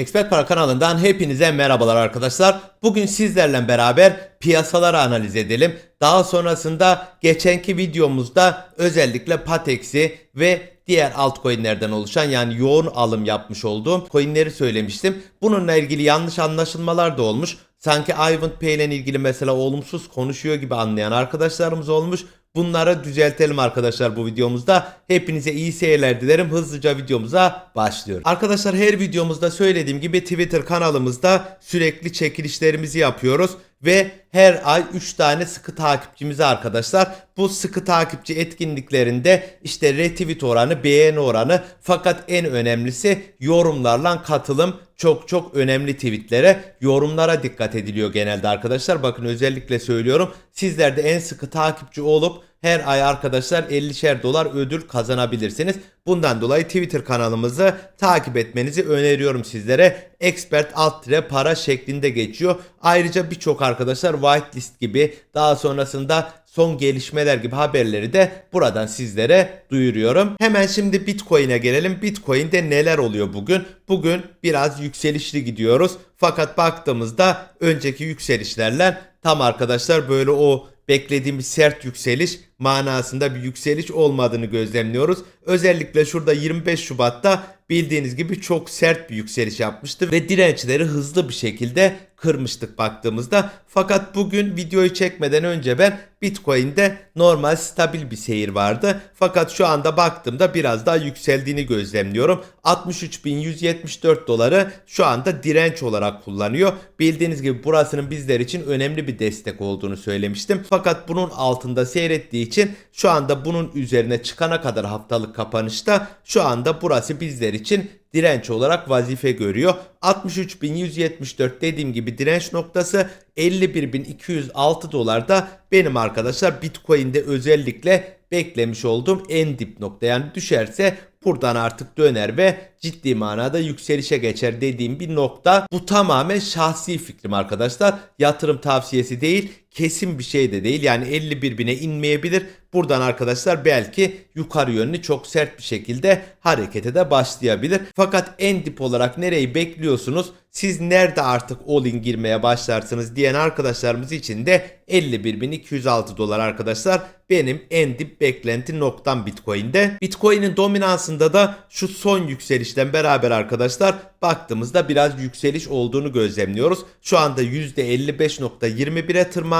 Expert Para kanalından hepinize merhabalar arkadaşlar. Bugün sizlerle beraber piyasaları analiz edelim. Daha sonrasında geçenki videomuzda özellikle Patex'i ve diğer altcoin'lerden oluşan yani yoğun alım yapmış olduğum coin'leri söylemiştim. Bununla ilgili yanlış anlaşılmalar da olmuş. Sanki Ivan Pay ile ilgili mesela olumsuz konuşuyor gibi anlayan arkadaşlarımız olmuş. Bunları düzeltelim arkadaşlar bu videomuzda. Hepinize iyi seyirler dilerim. Hızlıca videomuza başlıyoruz. Arkadaşlar her videomuzda söylediğim gibi Twitter kanalımızda sürekli çekilişlerimizi yapıyoruz. Ve her ay 3 tane sıkı takipçimize arkadaşlar bu sıkı takipçi etkinliklerinde işte retweet oranı, beğeni oranı fakat en önemlisi yorumlarla katılım çok çok önemli tweetlere, yorumlara dikkat ediliyor genelde arkadaşlar. Bakın özellikle söylüyorum. Sizler de en sıkı takipçi olup her ay arkadaşlar 50'şer dolar ödül kazanabilirsiniz. Bundan dolayı Twitter kanalımızı takip etmenizi öneriyorum sizlere. Expert alt tire para şeklinde geçiyor. Ayrıca birçok arkadaşlar whitelist gibi daha sonrasında son gelişmeler gibi haberleri de buradan sizlere duyuruyorum. Hemen şimdi Bitcoin'e gelelim. Bitcoin'de neler oluyor bugün? Bugün biraz yükselişli gidiyoruz. Fakat baktığımızda önceki yükselişlerle tam arkadaşlar böyle o beklediğimiz sert yükseliş manasında bir yükseliş olmadığını gözlemliyoruz. Özellikle şurada 25 Şubat'ta bildiğiniz gibi çok sert bir yükseliş yapmıştı ve dirençleri hızlı bir şekilde kırmıştık baktığımızda. Fakat bugün videoyu çekmeden önce ben Bitcoin'de normal stabil bir seyir vardı. Fakat şu anda baktığımda biraz daha yükseldiğini gözlemliyorum. 63.174 doları şu anda direnç olarak kullanıyor. Bildiğiniz gibi burasının bizler için önemli bir destek olduğunu söylemiştim. Fakat bunun altında seyrettiği için şu anda bunun üzerine çıkana kadar haftalık kapanışta şu anda burası bizler için direnç olarak vazife görüyor. 63.174 dediğim gibi direnç noktası 51.206 dolarda benim arkadaşlar Bitcoin'de özellikle beklemiş olduğum en dip nokta. Yani düşerse buradan artık döner ve ciddi manada yükselişe geçer dediğim bir nokta. Bu tamamen şahsi fikrim arkadaşlar. Yatırım tavsiyesi değil, kesin bir şey de değil. Yani 51 bine inmeyebilir. Buradan arkadaşlar belki yukarı yönlü çok sert bir şekilde harekete de başlayabilir. Fakat en dip olarak nereyi bekliyorsunuz? Siz nerede artık all-in girmeye başlarsınız diyen arkadaşlarımız için de 51.206 dolar arkadaşlar benim en dip beklenti noktam Bitcoin'de. Bitcoin'in dominansında da şu son yükselişten beraber arkadaşlar baktığımızda biraz yükseliş olduğunu gözlemliyoruz. Şu anda %55.21'e tırmandı.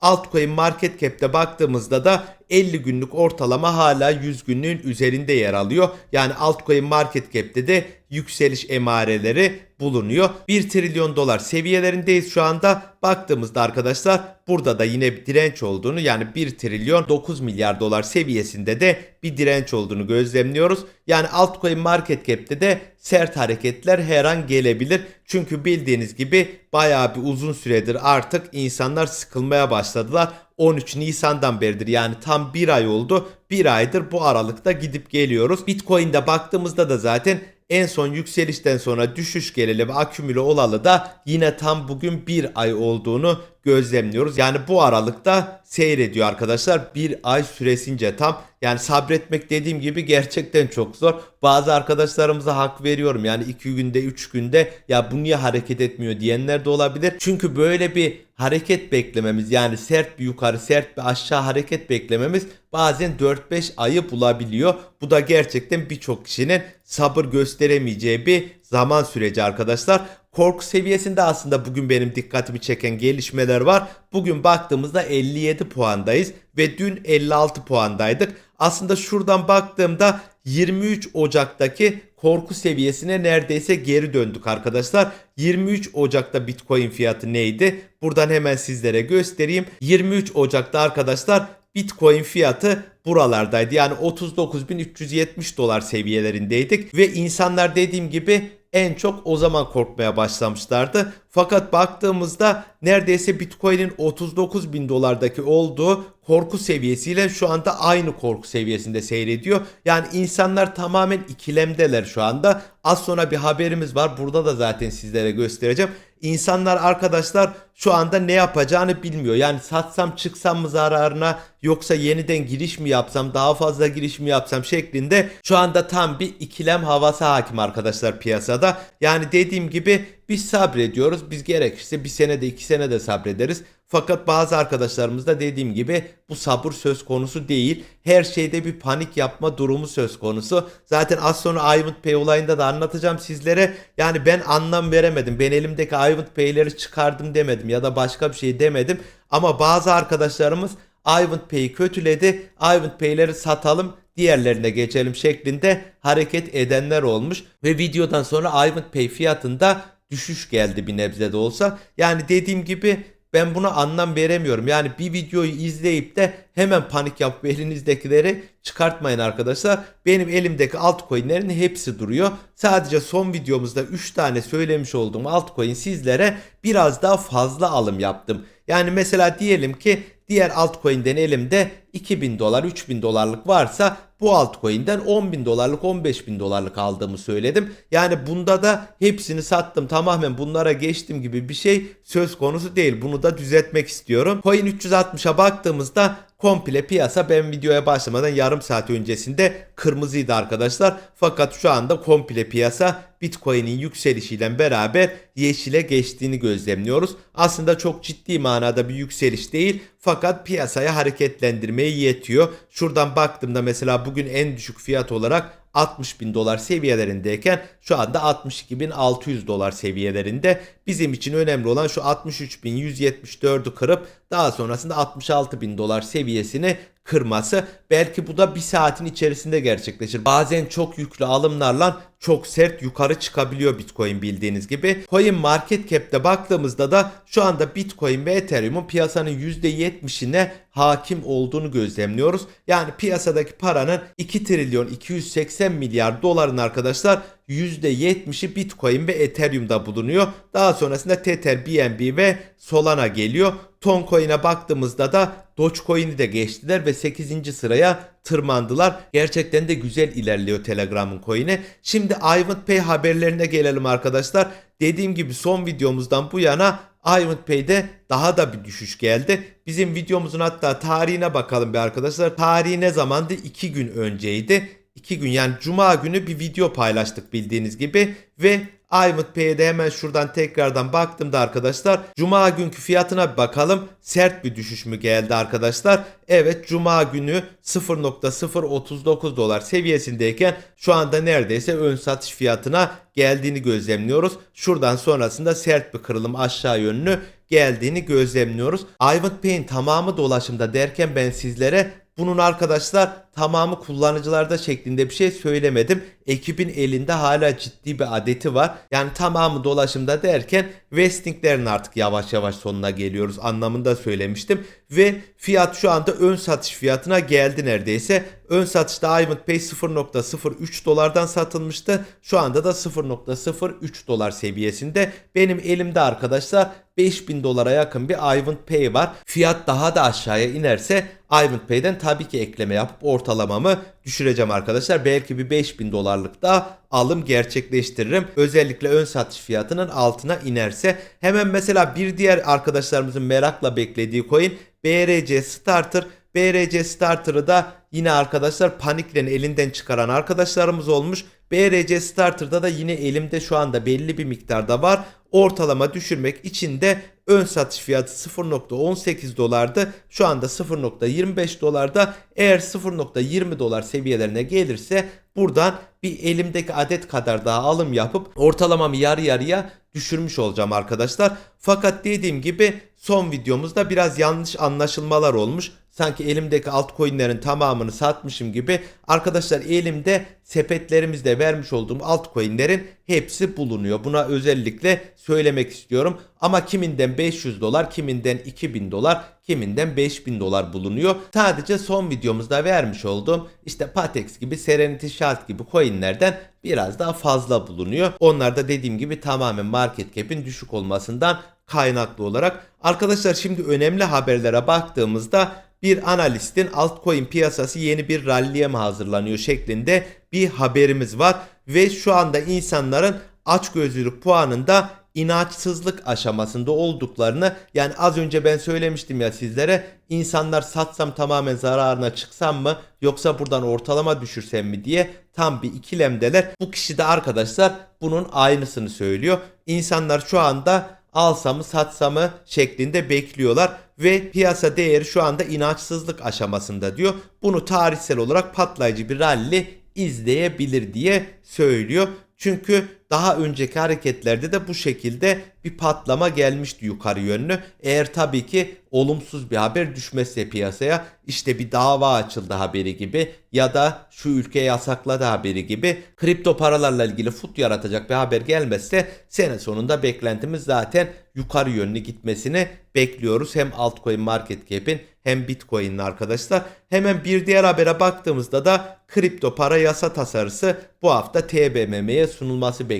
Altcoin market cap'te baktığımızda da 50 günlük ortalama hala 100 günlüğün üzerinde yer alıyor. Yani altcoin market cap'te de yükseliş emareleri bulunuyor. 1 trilyon dolar seviyelerindeyiz şu anda. Baktığımızda arkadaşlar burada da yine bir direnç olduğunu yani 1 trilyon 9 milyar dolar seviyesinde de bir direnç olduğunu gözlemliyoruz. Yani altcoin market cap'te de sert hareketler her an gelebilir. Çünkü bildiğiniz gibi bayağı bir uzun süredir artık insanlar sıkılmaya başladılar. 13 Nisan'dan beridir yani tam bir ay oldu. Bir aydır bu aralıkta gidip geliyoruz. Bitcoin'de baktığımızda da zaten en son yükselişten sonra düşüş geleli ve akümüle olalı da yine tam bugün bir ay olduğunu gözlemliyoruz. Yani bu aralıkta seyrediyor arkadaşlar. Bir ay süresince tam. Yani sabretmek dediğim gibi gerçekten çok zor. Bazı arkadaşlarımıza hak veriyorum. Yani 2 günde 3 günde ya bu niye hareket etmiyor diyenler de olabilir. Çünkü böyle bir hareket beklememiz yani sert bir yukarı sert bir aşağı hareket beklememiz bazen 4-5 ayı bulabiliyor. Bu da gerçekten birçok kişinin sabır gösteremeyeceği bir zaman süreci arkadaşlar. Korku seviyesinde aslında bugün benim dikkatimi çeken gelişmeler var. Bugün baktığımızda 57 puandayız ve dün 56 puandaydık. Aslında şuradan baktığımda 23 Ocak'taki korku seviyesine neredeyse geri döndük arkadaşlar. 23 Ocak'ta Bitcoin fiyatı neydi? Buradan hemen sizlere göstereyim. 23 Ocak'ta arkadaşlar Bitcoin fiyatı buralardaydı. Yani 39.370 dolar seviyelerindeydik ve insanlar dediğim gibi en çok o zaman korkmaya başlamışlardı. Fakat baktığımızda neredeyse Bitcoin'in 39 bin dolardaki olduğu korku seviyesiyle şu anda aynı korku seviyesinde seyrediyor. Yani insanlar tamamen ikilemdeler şu anda. Az sonra bir haberimiz var. Burada da zaten sizlere göstereceğim. İnsanlar arkadaşlar şu anda ne yapacağını bilmiyor. Yani satsam çıksam mı zararına yoksa yeniden giriş mi yapsam, daha fazla giriş mi yapsam şeklinde şu anda tam bir ikilem havası hakim arkadaşlar piyasada. Yani dediğim gibi biz sabrediyoruz. Biz gerekirse bir sene de iki sene de sabrederiz. Fakat bazı arkadaşlarımız da dediğim gibi bu sabır söz konusu değil. Her şeyde bir panik yapma durumu söz konusu. Zaten az sonra Ivan Pay olayında da anlatacağım sizlere. Yani ben anlam veremedim. Ben elimdeki Ivan Pay'leri çıkardım demedim ya da başka bir şey demedim. Ama bazı arkadaşlarımız Ivan Pay'i kötüledi. Ivan Pay'leri satalım diğerlerine geçelim şeklinde hareket edenler olmuş. Ve videodan sonra Ivan Pay fiyatında düşüş geldi bir nebze de olsa. Yani dediğim gibi ben buna anlam veremiyorum. Yani bir videoyu izleyip de hemen panik yapıp elinizdekileri çıkartmayın arkadaşlar. Benim elimdeki altcoin'lerin hepsi duruyor. Sadece son videomuzda 3 tane söylemiş olduğum altcoin sizlere biraz daha fazla alım yaptım. Yani mesela diyelim ki diğer altcoin'den elimde 2000 dolar 3000 dolarlık varsa bu altcoin'den 10 bin dolarlık 15 bin dolarlık aldığımı söyledim. Yani bunda da hepsini sattım tamamen bunlara geçtim gibi bir şey söz konusu değil. Bunu da düzeltmek istiyorum. Coin 360'a baktığımızda komple piyasa ben videoya başlamadan yarım saat öncesinde kırmızıydı arkadaşlar. Fakat şu anda komple piyasa Bitcoin'in yükselişiyle beraber yeşile geçtiğini gözlemliyoruz. Aslında çok ciddi manada bir yükseliş değil fakat piyasaya hareketlendirmeye yetiyor. Şuradan baktığımda mesela bugün en düşük fiyat olarak 60 bin dolar seviyelerindeyken şu anda 62.600 dolar seviyelerinde. Bizim için önemli olan şu 63.174'ü kırıp daha sonrasında 66 bin dolar seviyesini kırması. Belki bu da bir saatin içerisinde gerçekleşir. Bazen çok yüklü alımlarla çok sert yukarı çıkabiliyor Bitcoin bildiğiniz gibi. Coin Market Cap'te baktığımızda da şu anda Bitcoin ve Ethereum'un piyasanın %70'ine hakim olduğunu gözlemliyoruz. Yani piyasadaki paranın 2 trilyon 280 milyar doların arkadaşlar %70'i Bitcoin ve Ethereum'da bulunuyor. Daha sonrasında Tether, BNB ve Solana geliyor. Toncoin'e baktığımızda da Dogecoin'i de geçtiler ve 8. sıraya tırmandılar. Gerçekten de güzel ilerliyor Telegram'ın coin'i. Şimdi Ivan Pay haberlerine gelelim arkadaşlar. Dediğim gibi son videomuzdan bu yana Ivan Pay'de daha da bir düşüş geldi. Bizim videomuzun hatta tarihine bakalım bir arkadaşlar. Tarihi ne zamandı? 2 gün önceydi. 2 gün yani cuma günü bir video paylaştık bildiğiniz gibi ve iMut Pay'de hemen şuradan tekrardan baktığımda arkadaşlar Cuma günkü fiyatına bir bakalım. Sert bir düşüş mü geldi arkadaşlar? Evet Cuma günü 0.039 dolar seviyesindeyken şu anda neredeyse ön satış fiyatına geldiğini gözlemliyoruz. Şuradan sonrasında sert bir kırılım aşağı yönlü geldiğini gözlemliyoruz. iMut Pay'in tamamı dolaşımda derken ben sizlere bunun arkadaşlar tamamı kullanıcılarda şeklinde bir şey söylemedim. Ekibin elinde hala ciddi bir adeti var. Yani tamamı dolaşımda derken vestinglerin artık yavaş yavaş sonuna geliyoruz anlamında söylemiştim. Ve fiyat şu anda ön satış fiyatına geldi neredeyse. Ön satışta Diamond Pay 0.03 dolardan satılmıştı. Şu anda da 0.03 dolar seviyesinde. Benim elimde arkadaşlar 5000 dolara yakın bir Ivan Pay var. Fiyat daha da aşağıya inerse Ivan Pay'den tabii ki ekleme yapıp ortalamamı düşüreceğim arkadaşlar. Belki bir 5000 dolarlık da alım gerçekleştiririm. Özellikle ön satış fiyatının altına inerse. Hemen mesela bir diğer arkadaşlarımızın merakla beklediği coin BRC Starter. BRC Starter'ı da yine arkadaşlar paniklen elinden çıkaran arkadaşlarımız olmuş. BRC Starter'da da yine elimde şu anda belli bir miktarda var. Ortalama düşürmek için de ön satış fiyatı 0.18 dolardı. Şu anda 0.25 dolarda. Eğer 0.20 dolar seviyelerine gelirse buradan bir elimdeki adet kadar daha alım yapıp ortalamamı yarı yarıya düşürmüş olacağım arkadaşlar. Fakat dediğim gibi son videomuzda biraz yanlış anlaşılmalar olmuş. Sanki elimdeki altcoin'lerin tamamını satmışım gibi. Arkadaşlar elimde sepetlerimizde vermiş olduğum altcoin'lerin hepsi bulunuyor. Buna özellikle söylemek istiyorum. Ama kiminden 500 dolar, kiminden 2000 dolar, kiminden 5000 dolar bulunuyor. Sadece son videomuzda vermiş olduğum işte Patex gibi, Serenity Shard gibi coin'lerden biraz daha fazla bulunuyor. Onlar da dediğim gibi tamamen market cap'in düşük olmasından kaynaklı olarak. Arkadaşlar şimdi önemli haberlere baktığımızda bir analistin altcoin piyasası yeni bir ralliye mi hazırlanıyor şeklinde bir haberimiz var ve şu anda insanların açgözlülük puanında inançsızlık aşamasında olduklarını yani az önce ben söylemiştim ya sizlere insanlar satsam tamamen zararına çıksam mı yoksa buradan ortalama düşürsem mi diye tam bir ikilemdeler. Bu kişi de arkadaşlar bunun aynısını söylüyor. İnsanlar şu anda alsa mı satsa mı şeklinde bekliyorlar ve piyasa değeri şu anda inançsızlık aşamasında diyor. Bunu tarihsel olarak patlayıcı bir rally izleyebilir diye söylüyor. Çünkü daha önceki hareketlerde de bu şekilde bir patlama gelmişti yukarı yönlü. Eğer tabii ki olumsuz bir haber düşmezse piyasaya işte bir dava açıldı haberi gibi ya da şu ülke yasakladı haberi gibi kripto paralarla ilgili fut yaratacak bir haber gelmezse sene sonunda beklentimiz zaten yukarı yönlü gitmesini bekliyoruz. Hem altcoin market cap'in hem Bitcoin'in arkadaşlar. Hemen bir diğer habere baktığımızda da kripto para yasa tasarısı bu hafta TBMM'ye sunulması bekleniyor.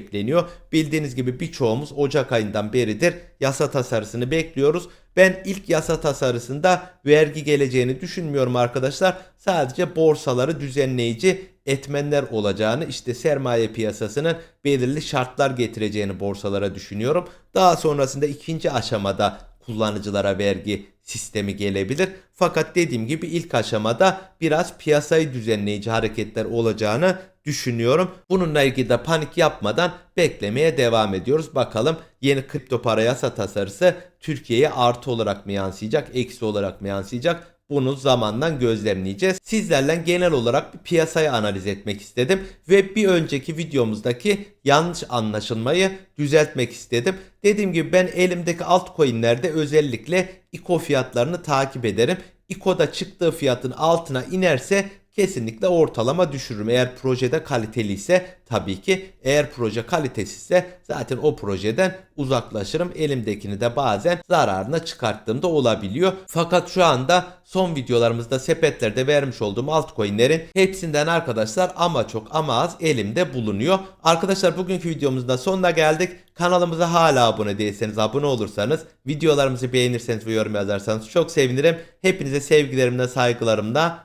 Bildiğiniz gibi birçoğumuz Ocak ayından beridir yasa tasarısını bekliyoruz. Ben ilk yasa tasarısında vergi geleceğini düşünmüyorum arkadaşlar. Sadece borsaları düzenleyici etmenler olacağını işte sermaye piyasasının belirli şartlar getireceğini borsalara düşünüyorum. Daha sonrasında ikinci aşamada kullanıcılara vergi sistemi gelebilir. Fakat dediğim gibi ilk aşamada biraz piyasayı düzenleyici hareketler olacağını düşünüyorum. Bununla ilgili de panik yapmadan beklemeye devam ediyoruz. Bakalım yeni kripto para yasa tasarısı Türkiye'ye artı olarak mı yansıyacak, eksi olarak mı yansıyacak? Bunu zamandan gözlemleyeceğiz. Sizlerle genel olarak bir piyasayı analiz etmek istedim ve bir önceki videomuzdaki yanlış anlaşılmayı düzeltmek istedim. Dediğim gibi ben elimdeki altcoin'lerde özellikle ICO fiyatlarını takip ederim. ICO'da çıktığı fiyatın altına inerse kesinlikle ortalama düşürürüm. Eğer projede kaliteliyse tabii ki eğer proje kalitesizse zaten o projeden uzaklaşırım. Elimdekini de bazen zararına çıkarttığımda olabiliyor. Fakat şu anda son videolarımızda sepetlerde vermiş olduğum altcoin'lerin hepsinden arkadaşlar ama çok ama az elimde bulunuyor. Arkadaşlar bugünkü videomuzda sonuna geldik. Kanalımıza hala abone değilseniz abone olursanız, videolarımızı beğenirseniz ve yorum yazarsanız çok sevinirim. Hepinize sevgilerimle, saygılarımla,